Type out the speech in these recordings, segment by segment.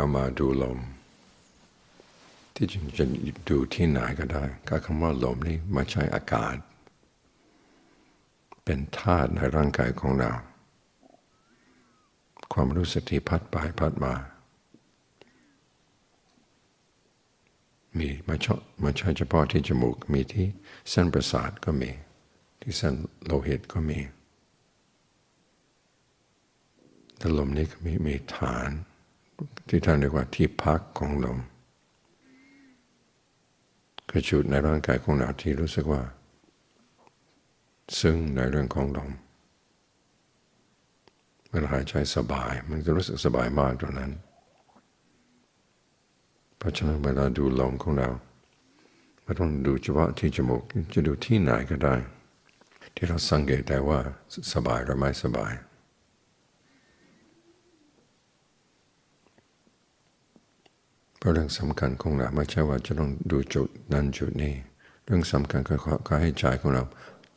เรามาดูลม ที่จริงจะดูที่ไหนก็ได้ก็คำว่าลมนี่ไม่ใช่อากาศ เป็นธาตุในร่างกายของเรา ความรู้สึกที่พัดไปพัดมา มีม่ใช่ไม่ใช่เฉพาะที่จมูกมีที่เส้นประสาทก็มี ที่เส้นโลหิตก็มีแต่ลมนี้ก็มีมีฐาน ที่ท่านเรียกว่าที่พักของลมคือจุดในร่างกายของเราที่รู้สึกว่า ซึ่งในเรื่องของลมเวลาหายใจสบาย มันจะรู้สึกสบายมากตรงนั้น เพราะฉะนั้นเวลาดูลมของเราไม่ต้องดูเฉพาะที่จมูกจะดูที่ไหนก็ได้ ที่เราสังเกตได้ว่าสบายหรือไม่สบาย เพราะเรื่องสำคัญของเราไม่ใช่ว่าจะต้องดูจุดนั้นจุดนี้ เรื่องสำคัญก็ก็ให้ใจของเรา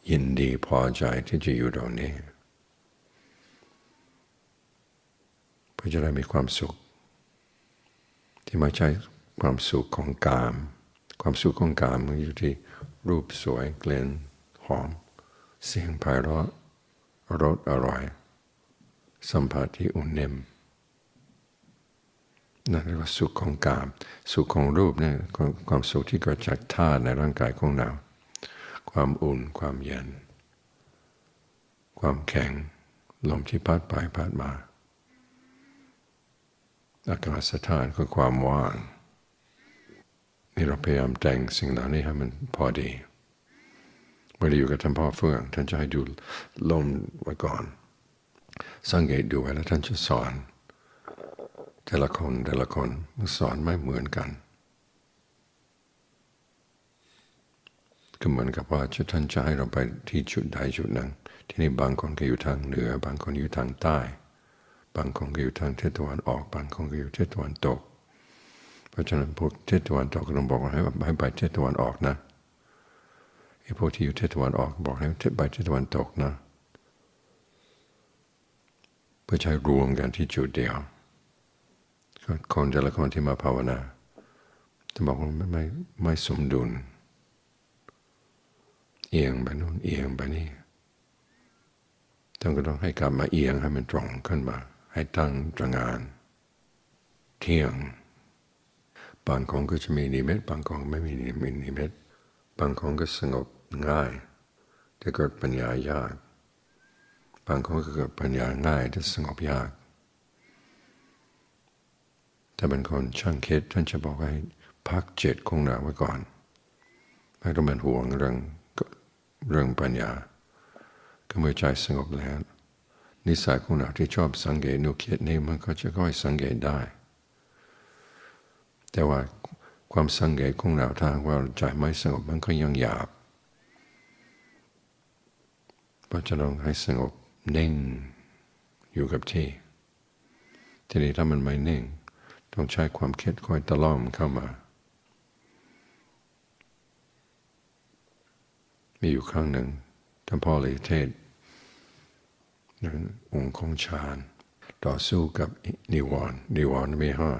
ยินดีพอใจที่จะอยู่ตรงนี้เพื่อจะได้มีความสุข ที่ไม่ใช่ความสุขของกาม ความสุขของกามมันอยู่ที่รูปสวยเกลิ่นหอม เสียงไพเราะรสอร่อย สัมผัสที่อุ่นนิ่ม นั่นเรียกว่าสุขของกาม สุขของรูปเนี่ยความสุขที่เกิดจากธาตุในร่างกายของเรา ความอุ่นความเย็น ความแข็งลมที่พัดไปพัดมาอากาศธาตุคือความว่าง นี่เราพยายามแต่งสิ่งเหล่านี้ให้มันพอดีเวลาอยู่กับท่านพ่อเฟื่องท่านจะให้ดูลมไว้ก่อน สังเกตดูไว้แล้วท่านจะสอน แต่ละคนแต่ละคนสอนไม่เหมือนกัน ก็เหมือนกับว่าจะท่านจะให้เราไปที่จุดใดจุดหนึ่งที่นี่บางคนก็อยู่ทางเหนือ บางคนอยู่ทางใต้ บางคนก็อยู่ทางทิศตะวันออก บางคนก็อยู่ทิศตะวันตก เพราะฉะนั้นพวกทิศตะวันตกก็ต้องบอกให้ให้ไปทิศตะวันออกนะไอ้พวกที่อยู่ทิศตะวันออกบอกให้ไปทิศตะวันตกนะเพื่อใช้รวมกันที่จุดเดียว คนแต่ละคนที่มาภาวนาจะบอกว่าไม่ไม่ไม่สมดุล เอียงไปนู่นเอียงไปนี่ต้องก็ต้องให้กลับมาเอียงให้มันตรงขึ้นมา ให้ตั้งตรงานเที่ยงบางคนก็จะมีนิมิตบางคนไม่มีนิมิตบางคนก็สงบง่าย แต่เกิดปัญญายาก บางคนก็เกิดปัญญาง่ายแต่สงบยาก ถ้าเป็นคนช่างคิดท่านจะบอกให้พักเจ็ดคงหนาไว้ก่อน ไม่ต้องเป็นห่วงเรื่องเรื่องปัญญา ก็เมื่อใจสงบแล้ว นิสัยของเราที่ชอบสังเกตนุคิดนี่มันก็จะค่อยสังเกตได้ แต่ว่าความสังเกตของเราทางว่าใจไม่สงบมันก็ยังหยาบเพราะจะต้องให้สงบเน่งอยู่กับที่ ทีนี้ถ้ามันไม่เน่ง ต้องใช้ความคิดคอยตะล่อมเข้ามา มีอยู่ครั้งหนึ่งท่านพ่อเลยเทศนั้นองค์ของฌานต่อสู้กับนิวรณ์นิวรณ์มีห้า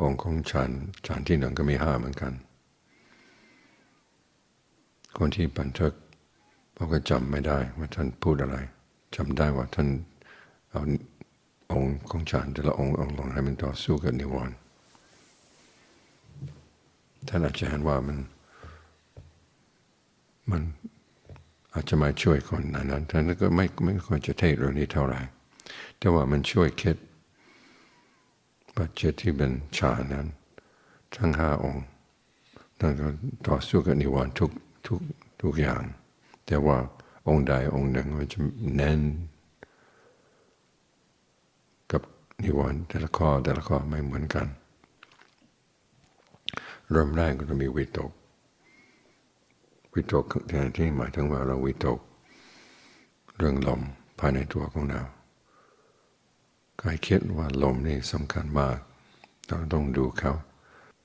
องค์ของฌานฌานที่หนึ่งก็มีห้าเหมือนกัน คนที่บันทึกเราก็จำไม่ได้ว่าท่านพูดอะไรจำได้ว่าท่านเอา องค์ของฌานแต่ละองค์องค์ลงให้มันต่อสู้กับนิวรณ์ท่านอาจารย์ว่ามันมันอาจจะมาช่วยคนนั้นนั้นท่านก็ไม่ไม่ควรจะเทศเรื่องนี้เท่าไหร่ แต่ว่ามันช่วยคิดปัจเจที่เป็นฌานนั้น ทั้งห้าองค์ท่านก็ต่อสู้กับนิวรณ์ทุกทุกทุกอย่าง แต่ว่าองค์ใดองค์หนึ่งมันจะแน่น นิวรณ์แต่ละข้อแต่ละข้อไม่เหมือนกัน เริ่มแรกก็จะมีวิตก วิตกแทนที่หมายถึงว่าเราวิตก เรื่องลมภายในตัวของเรากายคิดว่าลมนี่สำคัญมาก เราต้องดูเขา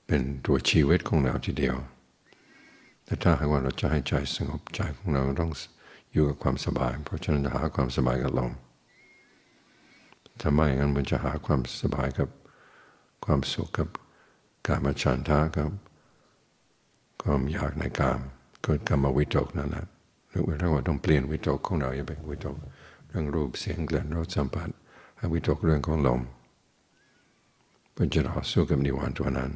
เป็นตัวชีวิตของเราทีเดียว แต่ถ้าหากว่าเราจะให้ใจสงบใจของเราต้องอยู่กับความสบาย เพราะฉะนั้นหาความสบายกับลม ถ้าไม่งั้นมันจะหาความสบายกับความสุขกับการมฉันทากับความอยากในกามเกิดกรรมวิตกนั่นแหละหรือว่าเราต้องเปลี่ยนวิตกของเราอย่าไปวิตกเรื่องรูปเสียงกลิ่นรสสัมผัสให้วิตกเรื่องของลมเพื่อจะต่อสู้กับนิวรณ์ตัวนั้น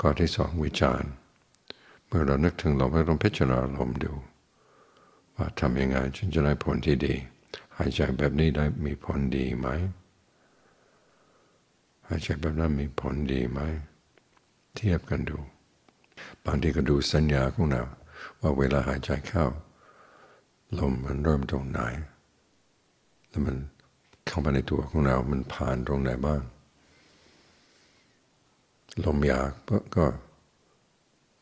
ข้อที่สองวิจารณ์เมื่อเรานึกถึงลมเราต้องพิจารณาลมดู ว่าทำยังไงจึงจะได้ผลที่ดี หายใจแบบนี้ได้มีผลดีไหมหายใจแบบนั้นมีผลดีไหม เทียบกันดู บางทีก็ดูสัญญาของเราว่าเวลาหายใจเข้า ลมมันเริ่มตรงไหน แล้วมันเข้ามาในตัวของเรา มันผ่านตรงไหนบ้าง ลมหยาบก็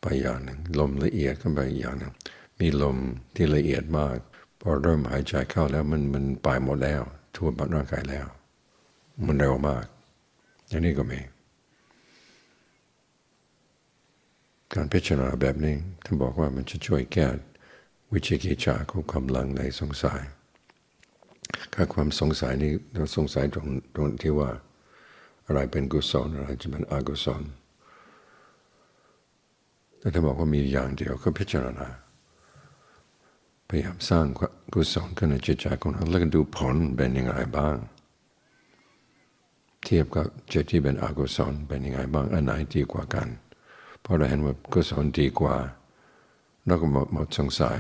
ไปอย่างหนึ่ง ลมละเอียดก็ไปอย่างหนึ่ง มีลมที่ละเอียดมาก พอเริ่มหายใจเข้าแล้วมันมันไปหมดแล้ว ทั่วร่างกายแล้ว มันเร็วมาก อย่างนี้ก็มี การพิจารณาแบบนี้ท่านบอกว่ามันจะช่วยแก้วิจิกิจฉาของความลังในสงสัยถ้าความสงสัยนี้เราสงสัยตรงตรงที่ว่า อะไรเป็นกุศลอะไรจะเป็นอกุศลแต่ถ้านบอกว่ามีอย่างเดียวก็พิจารณา พยายามสร้างกุศลขึ้นในจิตใจของเราแล้วก็ดูผลเป็นยังไงบ้าง เทียบกับจิตที่เป็นอกุศลเป็นยังไงบ้างอันไหนดีกว่ากันพอเราเห็นว่ากุศลดีกว่าเราก็หมดหมดสงสัย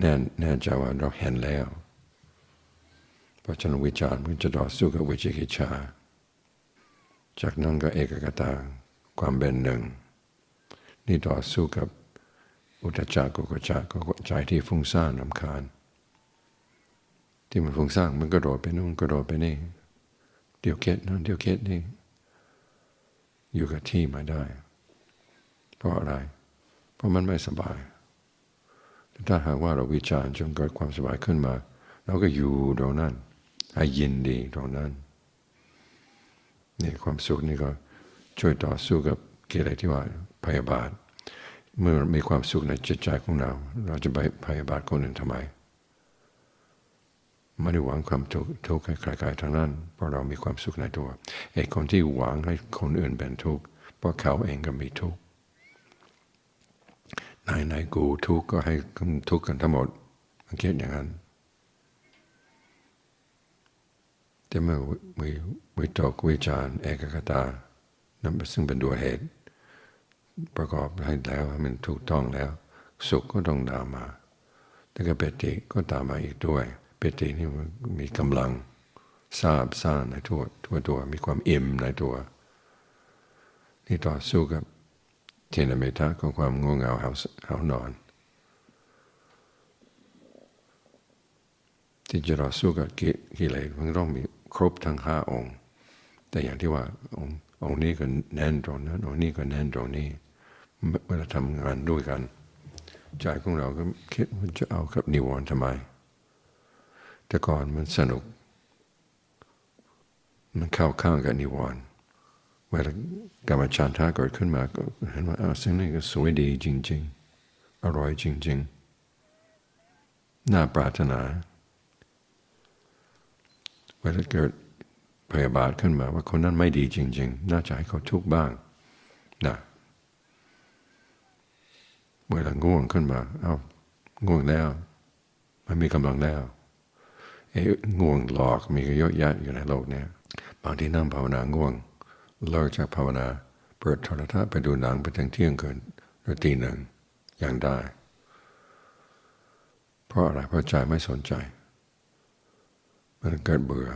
แน่แน่ใจว่าเราเห็นแล้ว เพราะฉะนั้นวิจารณ์มันจะต่อสู้กับวิจิกิจฉาจากนั้นก็เอกกตาความเป็นหนึ่ง นี่ต่อสู้กับ อุตจักกุกจักก็ใจที่ฟุ้งซ่านรำคาญ ที่มันฟุ้งซ่านมันก็โดดไปนู่นก็โดดไปนี่ เดี๋ยวเก็ดนั่นเดี๋ยวเก็ดนี่ อยู่กับที่มาได้ เพราะอะไร เพราะมันไม่สบาย ถ้าหากว่าเราวิจารณ์จนเกิดความสบายขึ้นมา เราก็อยู่ตรงนั้นให้ยินดีตรงนั้นนี่ความสุขนี่ก็ช่วยต่อสู้กับกิเลสที่ว่าพยาบาท เมื่อมีความสุขในจิตใจของเรา เราจะไปพยาบาทคนอื่นทำไมไม่ได้หวังความทุกข์กข์ให้ใครๆทั้งนั้น เพราะเรามีความสุขในตัวไอ้คนที่หวังให้คนอื่นเป็นทุกข์เพราะเขาเองก็มีทุกข์นายนายกูทุกข์ก็ให้ทุกข์กันทั้งหมดมันคิดอย่างนั้นแต่เมื่อวิตกวิจารเอกคตา นั้นซึ่งเป็นตัวเหตุ ประกอบให้แล้วให้มันถูกต้องแล้ว สุขก็ต้องตามมาแต่ก็เปติก็ตามมาอีกด้วยเปตินี่มันมีกำลังทราบซ่านในทั่วทั่วตัวมีความอิ่มในตัวนี่ต่อสู้กับเทนเมตาของความง่วงเหงาเหาเหานอน ที่จะต่อสู้กับกิเลสมันต้องมีครบทั้งห้าองค์ แต่อย่างที่ว่าองค์องค์นี้ก็แน่นตรงนั้นองค์นี้ก็แน่นตรงนี้ เวลาทำงานด้วยกัน ใจของเราก็คิดว่าจะเอากับนิวรณ์ทำไม แต่ก่อนมันสนุก มันเข้าข้างกับนิวรณ์เวลากรรมชานท่าเกิดขึ้นมาก็เห็นว่าอ้าวสิ่งนี้ก็สวยดีจริง ๆ อร่อยจริง ๆ น่าปรารถนาเวลาเกิดพยาบาทขึ้นมาว่าคนนั้นไม่ดีจริง ๆ น่าจะให้เขาทุกข์บ้างนะ เวลาง่วงขึ้นมา เอาง่วงแล้ว มันมีกำลังแล้วไอ้ง่วงหลอกมีเยอะแยะอยู่ในโลกนี้บางที่นั่งภาวนาง่วงเลิกจากภาวนา เปิดโทรทัศน์ไปดูหนังไปถึงเที่ยงคืนหรือตีหนึ่งยังได้ เพราะอะไรเพราะใจไม่สนใจ มันเกิดเบื่อ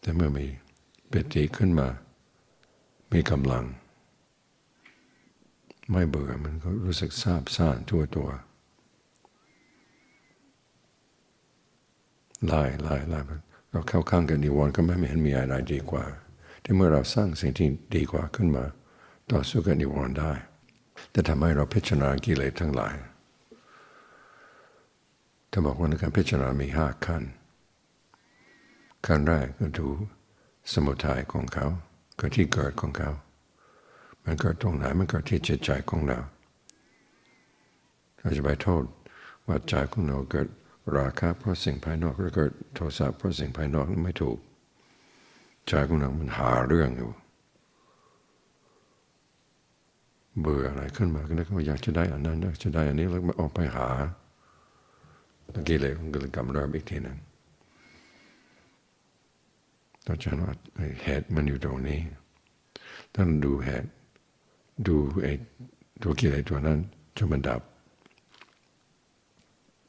แต่เมื่อมีเปติขึ้นมา มีกำลัง ไม่เบื่อมันก็รู้สึกซาบซ่านทั่วตัวไล่ไล่ไล่เราเข้าข้างกันนิวรณ์ก็ไม่เห็นมีอะไรดีกว่า ที่เมื่อเราสร้างสิ่งที่ดีกว่าขึ้นมา ต่อสู้กับนิวรณ์ได้ แต่ทำให้เราพิจารณากิเลสทั้งหลายถ้าบอกว่าในการพิจารณามีห้าขั้น ขั้นแรกก็ดูสมุทัยของเขา ก็ที่เกิดของเขา มันเกิดตรงไหนมันเกิดที่จิตใจของเราเราจะไปโทษว่าใจของเราเกิดราคะเพราะสิ่งภายนอกแล้วก็โทสะเพราะสิ่งภายนอกไม่ถูกใจของเรามันหาเรื่องอยู่ เบื่ออะไรขึ้นมาก็นึกว่าอยากจะได้อันนั้นอยากจะได้อันนี้แล้วมาออกไปหาตะกี้เลยมันก็เลยกำเริบอีกทีหนึ่งตอนฉันว่าเหตุมันอยู่ตรงนี้ท่านดูเหตุ ดูไอ้ตัวกิเลสตัวนั้นจนมันดับ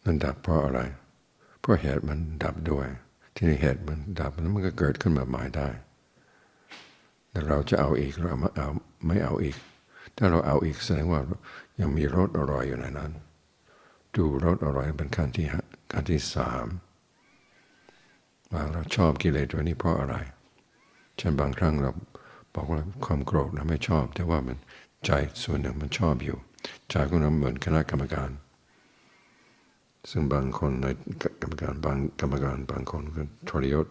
มันดับเพราะอะไร เพราะเหตุมันดับด้วยที่นี่เหตุมันดับแล้วมันก็เกิดขึ้นมาใหม่ได้แต่เราจะเอาอีกเราไม่เอาไม่เอาอีก ถ้าเราเอาอีกแสดงว่ายังมีรสอร่อยอยู่ในนั้น ดูรสอร่อยเป็นขั้นที่ขั้นที่สามว่าเราชอบกิเลสตัวนี้เพราะอะไรเช่นบางครั้งเรา บอกว่าความโกรธเราไม่ชอบ แต่ว่ามันใจส่วนหนึ่งมันชอบอยู่ ใจของเราเหมือนคณะกรรมการ ซึ่งบางคนในกรรมการบางกรรมการบางคนก็ทรยศ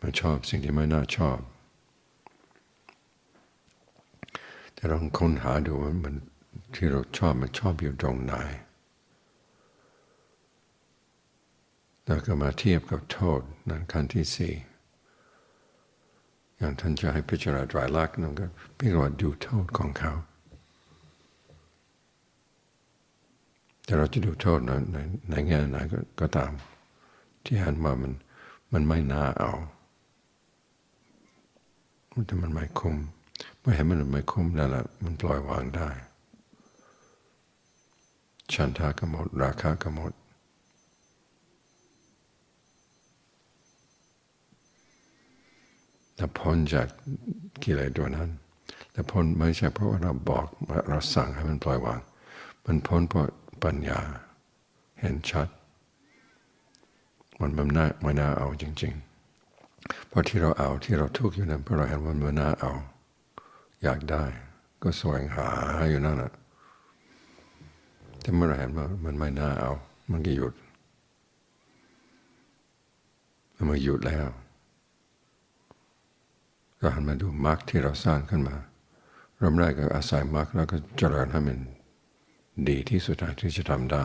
มันชอบสิ่งที่ไม่น่าชอบ แต่ลองค้นหาดูว่ามันที่เราชอบมันชอบอยู่ตรงไหน แล้วก็มาเทียบกับโทษนั่นขั้นที่สี่อย่างท่านจะให้พิจารณาตรายลักษณ์นั่นก็พิจารณาดูโทษของเขา แต่เราจะดูโทษในในในแง่ไหนก็ก็ตาม ที่หันมามันมันไม่น่าเอาแต่มันไม่คุมเมื่อเห็นมันไม่คุมนั่นแหละมันปล่อยวางได้ฉันทากหมด ราคากหมด แต่พ้นจากกิเลสตัวนั้น แต่พ้นไม่ใช่เพราะว่าเราบอกเราสั่งให้มันปล่อยวาง มันพ้นเพราะปัญญาเห็นชัด มันมันน่าไม่น่าเอาจริง ๆ เพราะที่เราเอาที่เราทุกข์อยู่นั้นเพราะเราเห็นว่ามันน่าเอา อยากได้ ก็แสวงหาอยู่นั่นแหะแต่เมื่อเราเห็นว่ามันไม่น่าเอา มันก็หยุดมันหยุดแล้ว ก็หันมาดูมรรคที่เราสร้างขึ้นมาเริ่มแรกก็อาศัยมรรคแล้วก็เจริญให้มันดีที่สุดที่จะทำได้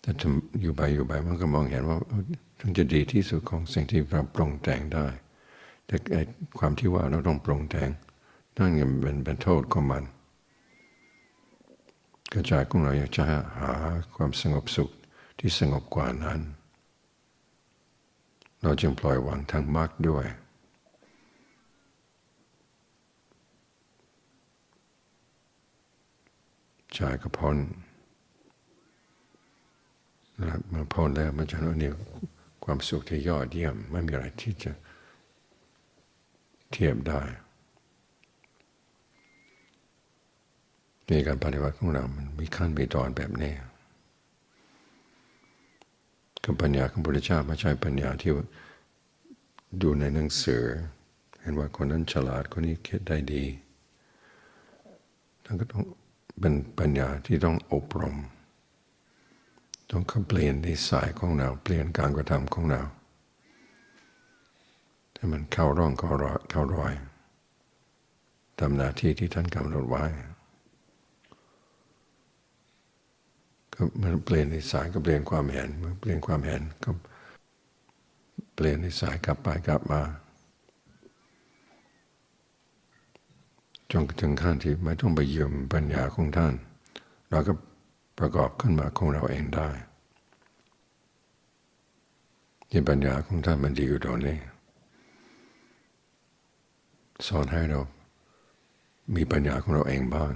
แต่อยู่ไปอยู่ไปมันก็มองเห็นว่าถึงจะดีที่สุดของสิ่งที่เราปรุงแต่งได้ แต่ความที่ว่าเราต้องปรุงแต่งนั่นยังเป็นเป็นโทษของมันกระจายของเราอยากจะหาความสงบสุขที่สงบกว่านั้น เราจึงปล่อยวางทางมรรคด้วย ใจก็พ้นแล้วมาพ้นแล้วมันจะนี่ความสุขที่ยอดเยี่ยม ไม่มีอะไรที่จะเทียบได้มีการปฏิบัติของเรามันมีขั้นมีตอนแบบนี้กับปัญญาของพระพุทธเจ้าไม่ใช่ปัญญาที่ดูในหนังสือ เห็นว่าคนนั้นฉลาดคนนี้คิดได้ดีท่านก็ต้อง เป็นปัญญาที่ต้องอบรม ต้องเปลี่ยนนิสัยของเรา เปลี่ยนการกระทำของเราให้มันเข้าร่องเข้ารอยเข้ารอยทำหน้าที่ที่ท่านกำหนดไว้ก็มันเปลี่ยนนิสัยก็เปลี่ยนความเห็นเมื่อเปลี่ยนความเห็นก็เปลี่ยนนิสัยกลับไปกลับมา จนถึงขั้นที่ไม่ต้องไปยืมปัญญาของท่าน เราก็ประกอบขึ้นมาของเราเองได้ ที่ปัญญาของท่านมันดีอยู่ตรงนี้สอนให้เรา มีปัญญาของเราเองบ้าง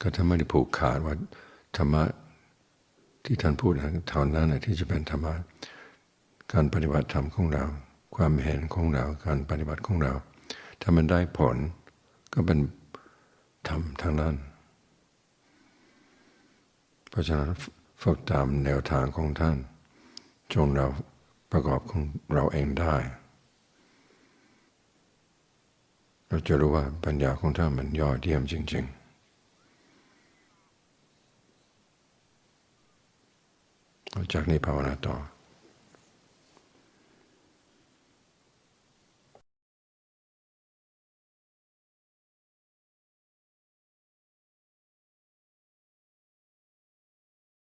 ก็ถ้าไม่ได้ผูกขาดว่าธรรมะที่ท่านพูดเท่านั้นที่จะเป็นธรรมะการปฏิบัติธรรมของเรา ความเห็นของเรา การปฏิบัติของเรา ถ้ามันได้ผลก็เป็นธรรมทางนั้น เพราะฉะนั้นฝึกตามแนวทางของท่าน จงเราประกอบของเราเองได้ เราจะรู้ว่าปัญญาของท่านมันยอดเยี่ยมจริง ๆจากนี้ภาวนาต่อ